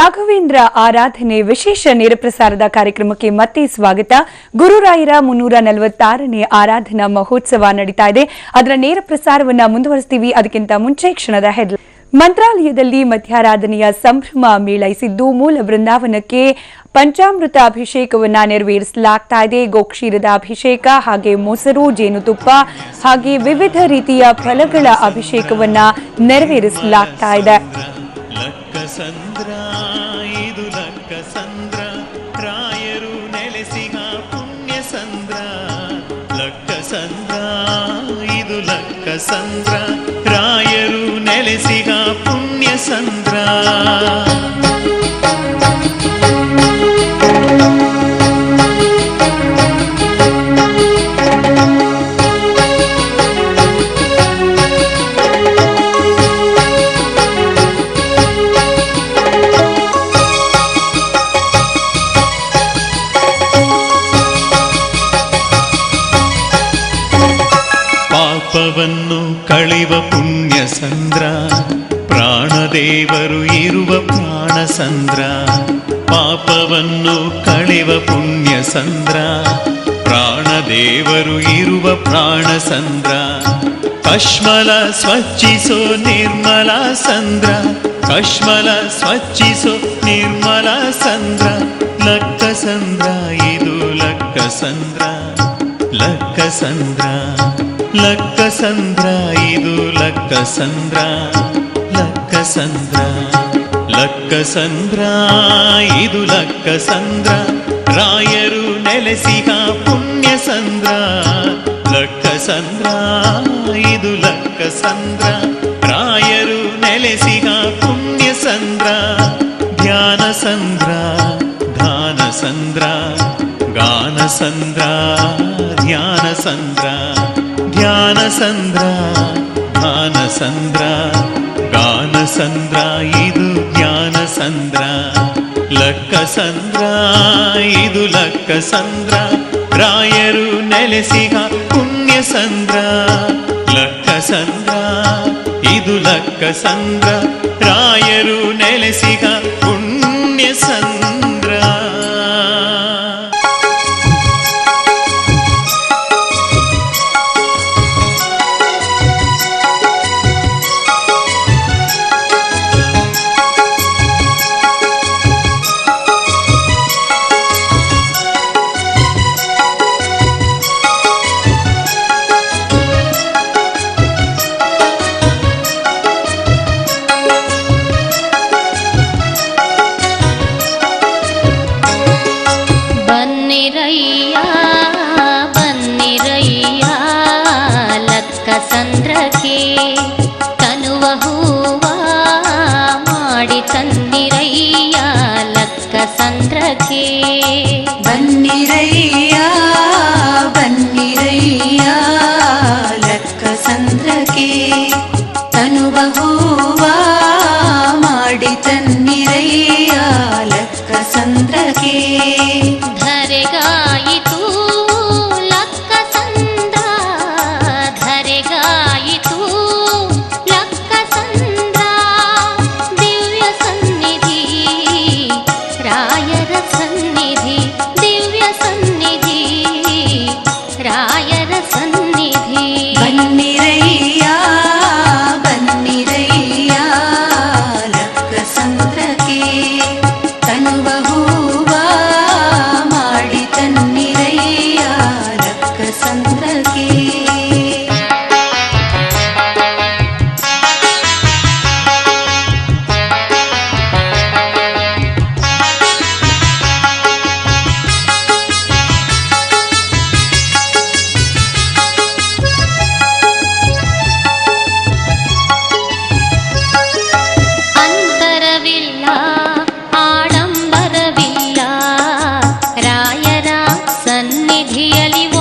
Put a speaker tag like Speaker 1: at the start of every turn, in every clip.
Speaker 1: ರಾಘವೇಂದ್ರ ಆರಾಧನೆ ವಿಶೇಷ ನೇರಪ್ರಸಾರದ ಕಾರ್ಯಕ್ರಮಕ್ಕೆ ಮತ್ತೆ ಸ್ವಾಗತ. ಗುರುರಾಯರ ಮುನ್ನೂರ ನಲವತ್ತಾರನೇ ಆರಾಧನಾ ಮಹೋತ್ಸವ ನಡೀತಾ ಇದೆ. ಅದರ ನೇರ ಪ್ರಸಾರವನ್ನ ಮುಂದುವರಿಸ್ತೀವಿ. ಅದಕ್ಕಿಂತ ಮುಂಚೆ ಕ್ಷಣದ ಹೆಡ್, ಮಂತ್ರಾಲಯದಲ್ಲಿ ಮಧ್ಯಾರಾಧನೆಯ ಸಂಭ್ರಮ ಮೇಳೈಸಿದ್ದು ಮೂಲ ಬೃಂದಾವನಕ್ಕೆ ಪಂಚಾಮೃತ ಅಭಿಷೇಕವನ್ನ ನೆರವೇರಿಸಲಾಗ್ತಾ ಇದೆ. ಗೋಕ್ಷೀರದ ಅಭಿಷೇಕ ಹಾಗೆ ಮೊಸರು, ಜೇನುತುಪ್ಪ ಹಾಗೆ ವಿವಿಧ ರೀತಿಯ ಫಲಗಳ ಅಭಿಷೇಕವನ್ನ ನೆರವೇರಿಸಲಾಗ್ತಾ ಇದೆ.
Speaker 2: ಲಕ್ಕಸಂದ್ರ ರಾಯರು ನೆಲೆಸಿಗ ಪುಣ್ಯ ಸಂದ್ರ ಕಳೆವ ಪುಣ್ಯ ಸಂದ್ರ ಪ್ರಾಣದೇವರು ಇರುವ ಪ್ರಾಣ ಸಂದ್ರ ಪಾಪವನ್ನು ಕಳಿವ ಪುಣ್ಯ ಸಂದ್ರ ಪ್ರಾಣದೇವರು ಇರುವ ಪ್ರಾಣ ಸಂದ್ರ ಕಶ್ಮಲ ಸ್ವಚ್ಛಿಸೋ ನಿರ್ಮಲ ಸಂದ್ರ ಕಶ್ಮಲ ಸ್ವಚ್ಛಿಸೋ ನಿರ್ಮಲ ಸಂದ್ರ ಲಕ್ಕ ಸಂದ್ರ ಇದು ಲಕ್ಕ ಸಂದ್ರ ಲಕ್ಕ ಸಂದ್ರ ಲಕ್ಕ ಸಂದ್ರ ಇದು ಲಕ್ಕ ಸಂದ್ರ ಲಕ್ಕ ಸಂದ್ರ ಲಕ್ಕ ಸಂದ್ರ ಇದು ಲಕ್ಕ ಸಂದ್ರ ರಾಯರು ನೆಲೆಸಿಗ ಪುಣ್ಯ ಸಂದ್ರ ಲಕ್ಕ ಸಂದ್ರ ಇದು ಲಕ್ಕ ಸಂದ್ರ ರಾಯರು ನೆಲೆಸಿಗ ಪುಣ್ಯ ಸಂದ್ರ ಧ್ಯಾನ ಸಂದ್ರ ಗಾನ ಸಂದ್ರ ಗಾನ ಸಂದ್ರ ಧ್ಯಾನ ಸಂದ್ರ ಧ್ಯಾನ ಸಂದ್ರ ಗಾನ ಸಂದ್ರ ಗಾನ ಸಂದ್ರ ಇದು ಜ್ಞಾನ ಸಂದ್ರ ಲಕ್ಕ ಸಂದ್ರ ಇದು ಲಕ್ಕ ಸಂದ್ರ ರಾಯರು ನೆಲೆಸಿಗ ಪುಣ್ಯ ಸಂದ್ರ ಲಕ್ಕ ಸಂದ್ರ ಇದು ಲಕ್ಕ ಸಂದ್ರ ರಾಯರು ನೆಲೆಸಿಗ ಪುಣ್ಯ
Speaker 3: رہی घियाली वो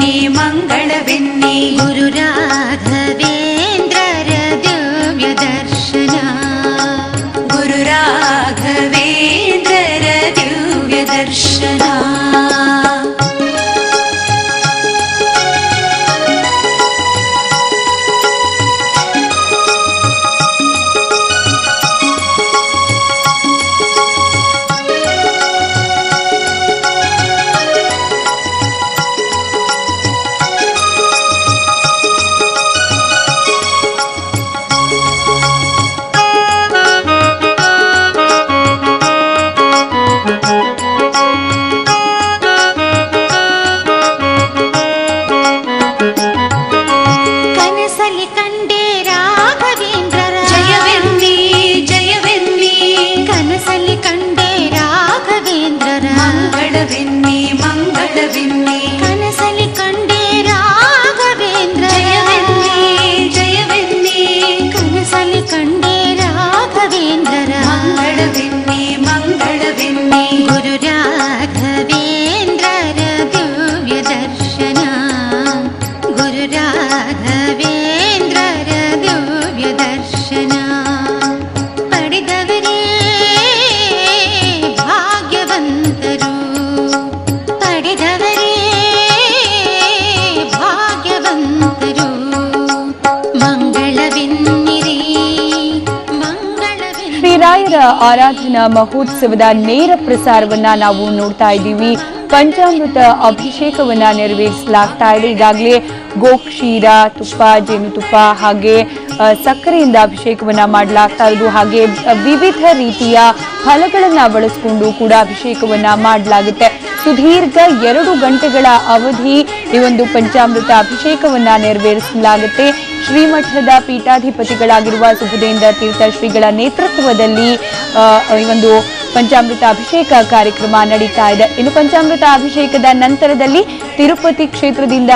Speaker 3: మంగళ మంగళవెన్ని
Speaker 1: గురురా ಆರಾಧನಾ ಮಹೋತ್ಸವದ ನೇರ ಪ್ರಸಾರವನ್ನ ನಾವು ನೋಡ್ತಾ ಇದ್ದೀವಿ. ಪಂಚಾಮೃತ ಅಭಿಷೇಕವನ್ನ ನೆರವೇರಿಸಲಾಗ್ತಾ ಇದೆ. ಈಗಾಗಲೇ ಗೋಕ್ಷೀರ ತುಪ್ಪ ಜೇನುತುಪ್ಪ ಹಾಗೆ ಸಕ್ಕರೆಯಿಂದ ಅಭಿಷೇಕವನ್ನ ಮಾಡಲಾಗ್ತಾ ಇರೋದು. ಹಾಗೆ ವಿವಿಧ ರೀತಿಯ ಫಲಗಳನ್ನ ಬಳಸಿಕೊಂಡು ಕೂಡ ಅಭಿಷೇಕವನ್ನ ಮಾಡಲಾಗುತ್ತೆ. ಸುದೀರ್ಘ ಎರಡು ಗಂಟೆಗಳ ಅವಧಿ ಈ ಒಂದು ಪಂಚಾಮೃತ ಅಭಿಷೇಕವನ್ನ ನೆರವೇರಿಸಲಾಗುತ್ತೆ. ಶ್ರೀಮಠದ ಪೀಠಾಧಿಪತಿಗಳಾಗಿರುವ ಸುಬುಧೇಂದ್ರ ತೀರ್ಥ ಶ್ರೀಗಳ ನೇತೃತ್ವದಲ್ಲಿ ಈ ಒಂದು ಪಂಚಾಮೃತ ಅಭಿಷೇಕ ಕಾರ್ಯಕ್ರಮ ನಡೀತಾ ಇದೆ. ಇನ್ನು ಪಂಚಾಮೃತ ಅಭಿಷೇಕದ ನಂತರದಲ್ಲಿ ತಿರುಪತಿ ಕ್ಷೇತ್ರದಿಂದ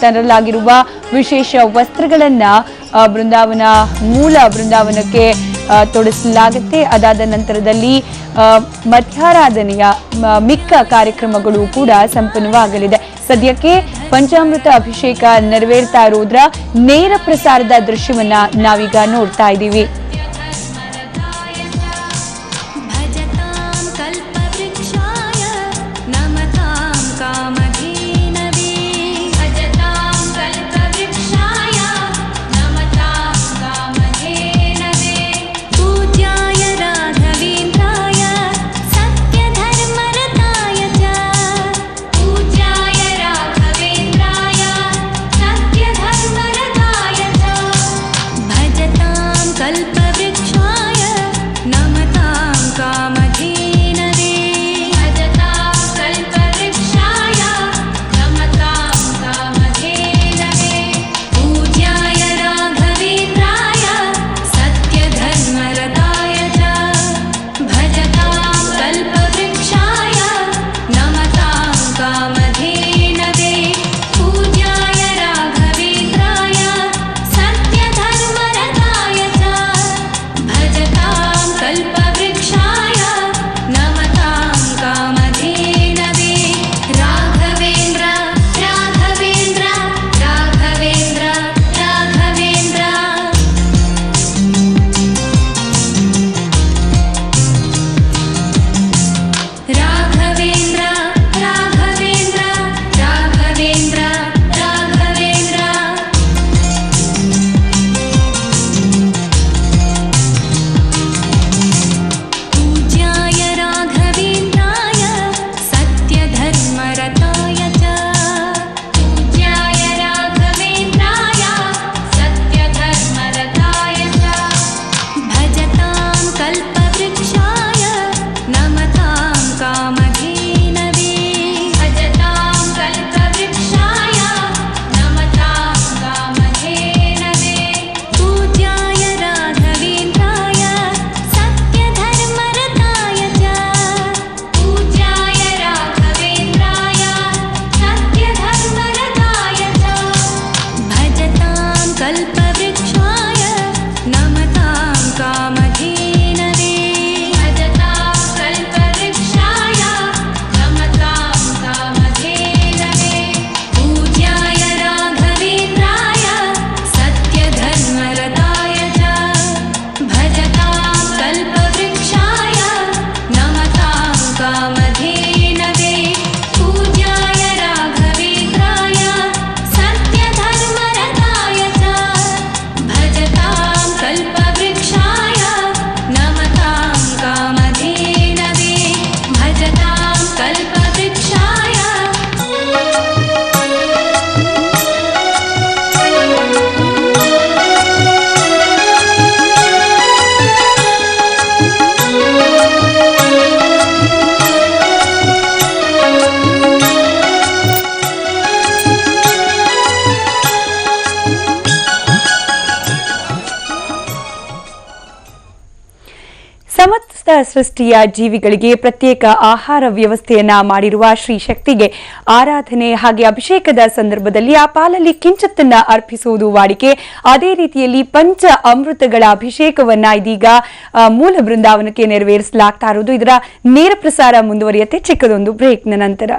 Speaker 1: ತರಲಾಗಿರುವ ವಿಶೇಷ ವಸ್ತ್ರಗಳನ್ನ ಬೃಂದಾವನ, ಮೂಲ ಬೃಂದಾವನಕ್ಕೆ ತೊಡಸಲಾಗುತ್ತೆ. ಅದಾದ ನಂತರದಲ್ಲಿ ಮಧ್ಯಾರಾಧನೆಯ ಮಿಕ್ಕ ಕಾರ್ಯಕ್ರಮಗಳು ಕೂಡ ಸಂಪನ್ನವಾಗಲಿದೆ. ಸದ್ಯಕ್ಕೆ ಪಂಚಾಮೃತ ಅಭಿಷೇಕ ನೆರವೇರ್ತಾ ಇರೋದ್ರ ನೇರ ಪ್ರಸಾರದ ದೃಶ್ಯವನ್ನ ನಾವೀಗ ನೋಡ್ತಾ ಇದ್ದೀವಿ. ಸೃಷ್ಟಿಯ ಜೀವಿಗಳಿಗೆ ಪ್ರತ್ಯೇಕ ಆಹಾರ ವ್ಯವಸ್ಥೆಯನ್ನ ಮಾಡಿರುವ ಶ್ರೀ ಶಕ್ತಿಗೆ ಆರಾಧನೆ ಹಾಗೆ ಅಭಿಷೇಕದ ಸಂದರ್ಭದಲ್ಲಿ ಆ ಪಾಲಲ್ಲಿ ಕಿಂಚತ್ತನ್ನ ಅರ್ಪಿಸುವುದು ವಾಡಿಕೆ. ಅದೇ ರೀತಿಯಲ್ಲಿ ಪಂಚ ಅಮೃತಗಳ ಅಭಿಷೇಕವನ್ನ ಇದೀಗ ಮೂಲ ಬೃಂದಾವನಕ್ಕೆ ನೆರವೇರಿಸಲಾಗ್ತಾ ಇರುವುದು. ಇದರ ನೇರ ಪ್ರಸಾರ ಮುಂದುವರಿಯುತ್ತೆ ಚಿಕ್ಕದೊಂದು ಬ್ರೇಕ್ನ ನಂತರ.